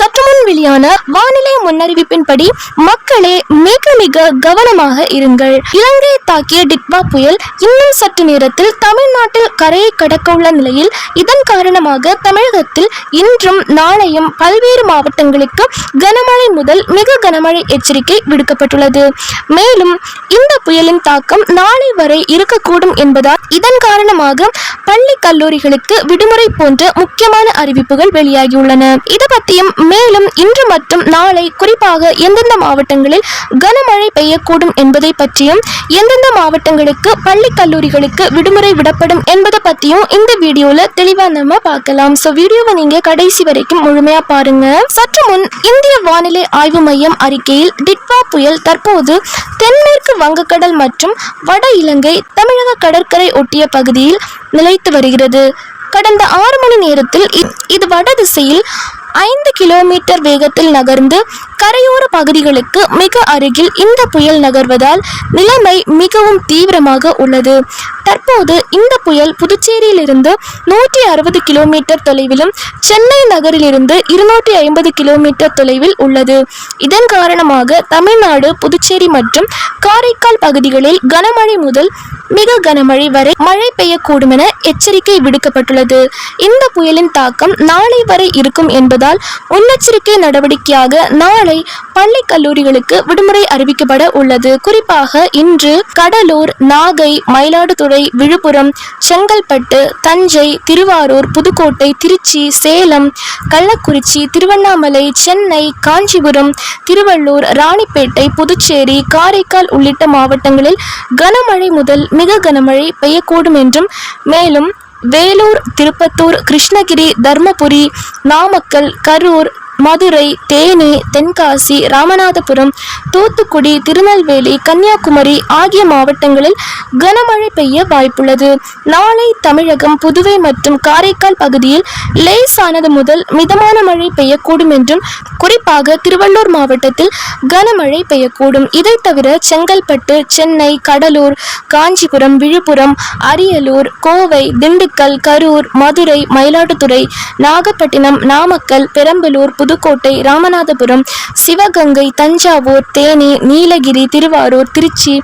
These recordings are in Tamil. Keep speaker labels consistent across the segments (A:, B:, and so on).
A: சற்று முன் வெளியான வானிலை முன்னறிவிப்பின்படி மக்களே மிக மிக கவனமாக இருங்கள். இலங்கையை தாக்கிய டிட்வா புயல் இன்னும் சற்று நேரத்தில் தமிழ்நாட்டில் கரையை கடக்க உள்ள நிலையில் இதன் காரணமாக தமிழகத்தில் இன்றும் நாளையும் பல்வேறு மாவட்டங்களுக்கு கனமழை முதல் மிக கனமழை எச்சரிக்கை விடுக்கப்பட்டுள்ளது. மேலும் இந்த புயலின் தாக்கம் நாளை வரை இருக்கக்கூடும் என்பதால் இதன் காரணமாக பள்ளி கல்லூரிகளுக்கு விடுமுறை போன்ற முக்கியமான அறிவிப்புகள் வெளியாகியுள்ளன. இது பற்றியும் மேலும் இன்று மற்றும் நாளை குறிப்பாக எந்தெந்த மாவட்டங்களில் கனமழை பெய்யக்கூடும் என்பதை பற்றியும் எந்தெந்த மாவட்டங்களுக்கு பள்ளி கல்லூரிகளுக்கு விடுமுறை விடப்படும் என்பதை பற்றியும் இந்த வீடியோல தெளிவா நம்ம பார்க்கலாம். ஸோ வீடியோவை நீங்க கடைசி வரைக்கும் முழுமையா பாருங்க. சற்று முன் இந்திய வானிலை ஆய்வு மையம் அறிக்கையில் டிட்வா புயல் தற்போது தென்மேற்கு வங்கக்கடல் மற்றும் வட இலங்கை தமிழக கடற்கரை ஒட்டிய பகுதியில் நிலைத்து வருகிறது. கடந்த ஆறு மணி நேரத்தில் இது வட திசையில் ஐந்து கிலோமீட்டர் வேகத்தில் நகர்ந்து கரையோர பகுதிகளுக்கு மிக அருகில் இந்த புயல் நகர்வதால் நிலைமை மிகவும் தீவிரமாக உள்ளது. தற்போது இந்த புயல் புதுச்சேரியிலிருந்து நூற்றி அறுபது கிலோமீட்டர் தொலைவிலும் சென்னை நகரிலிருந்து இருநூற்றி ஐம்பது கிலோமீட்டர் தொலைவில் உள்ளது. இதன் காரணமாக தமிழ்நாடு புதுச்சேரி மற்றும் காரைக்கால் பகுதிகளில் கனமழை முதல் மிக கனமழை வரை மழை பெய்யக்கூடும் என எச்சரிக்கை விடுக்கப்பட்டுள்ளது. இந்த புயலின் தாக்கம் நாளை வரை இருக்கும் என்பதால் முன்னெச்சரிக்கை நடவடிக்கையாக நாளை பள்ளி கல்லூரிகளுக்கு விடுமுறை அறிவிக்கப்பட உள்ளது. குறிப்பாக இன்று கடலூர் நாகை மயிலாடுதுறை விழுப்புரம் செங்கல்பட்டு தஞ்சை திருவாரூர் புதுக்கோட்டை திருச்சி சேலம் கள்ளக்குறிச்சி திருவண்ணாமலை சென்னை காஞ்சிபுரம் திருவள்ளூர் ராணிப்பேட்டை புதுச்சேரி காரைக்கால் உள்ளிட்ட மாவட்டங்களில் கனமழை முதல் மிக கனமழை பெய்யக்கூடும் என்றும் மேலும் வேலூர் திருப்பத்தூர் கிருஷ்ணகிரி தர்மபுரி நாமக்கல் கரூர் மதுரை தேனி தென்காசி ராமநாதபுரம் தூத்துக்குடி திருநெல்வேலி கன்னியாகுமரி ஆகிய மாவட்டங்களில் கனமழை பெய்ய வாய்ப்புள்ளது. நாளை தமிழகம் புதுவை மற்றும் காரைக்கால் பகுதியில் லேசானது முதல் மிதமான மழை பெய்யக்கூடும் என்றும் குறிப்பாக திருவள்ளூர் மாவட்டத்தில் கனமழை பெய்யக்கூடும். இதை தவிர செங்கல்பட்டு சென்னை கடலூர் காஞ்சிபுரம் விழுப்புரம் அரியலூர் கோவை திண்டுக்கல் கரூர் மதுரை மயிலாடுதுறை நாகப்பட்டினம் நாமக்கல் பெரம்பலூர் புதுக்கோட்டை ராமநாதபுரம் சிவகங்கை தஞ்சாவூர் தேனி நீலகிரி திருவாரூர் திருச்சி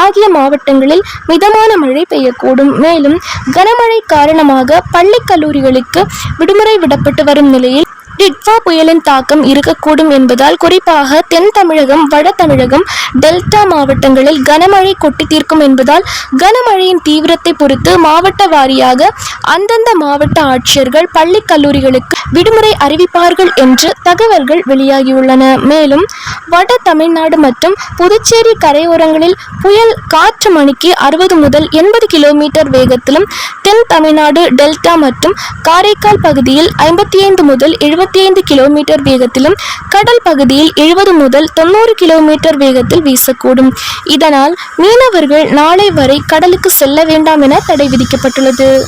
A: ஆகிய மாவட்டங்களில் மிதமான மழை பெய்யக்கூடும். மேலும் கனமழை காரணமாக பள்ளி கல்லூரிகளுக்கு விடுமுறை விடப்பட்டு வரும் நிலையில் டிட்வா புயலின் தாக்கம் இருக்கக்கூடும் என்பதால் குறிப்பாக தென் தமிழகம் வட தமிழகம் டெல்டா மாவட்டங்களில் கனமழை கொட்டி தீர்க்கும் என்பதால் கனமழையின் தீவிரத்தை பொறுத்து மாவட்ட வாரியாக அந்தந்த மாவட்ட ஆட்சியர்கள் பள்ளி கல்லூரிகளுக்கு விடுமுறை அறிவிப்பார்கள் என்று தகவல்கள் வெளியாகியுள்ளன. மேலும் வட தமிழ்நாடு மற்றும் புதுச்சேரி கரையோரங்களில் புயல் காற்று மணிக்கு அறுபது முதல் எண்பது கிலோமீட்டர் வேகத்திலும் தென் தமிழ்நாடு டெல்டா மற்றும் காரைக்கால் பகுதியில் ஐம்பத்தி ஐந்து முதல் எழுபத்தி ஐந்து கிலோமீட்டர் வேகத்திலும் கடல் பகுதியில் எழுபது முதல் தொண்ணூறு கிலோமீட்டர் வேகத்தில் வீசக்கூடும். இதனால் மீனவர்கள் நாளை வரை கடலுக்கு செல்ல வேண்டாம் என தடை விதிக்கப்பட்டுள்ளது.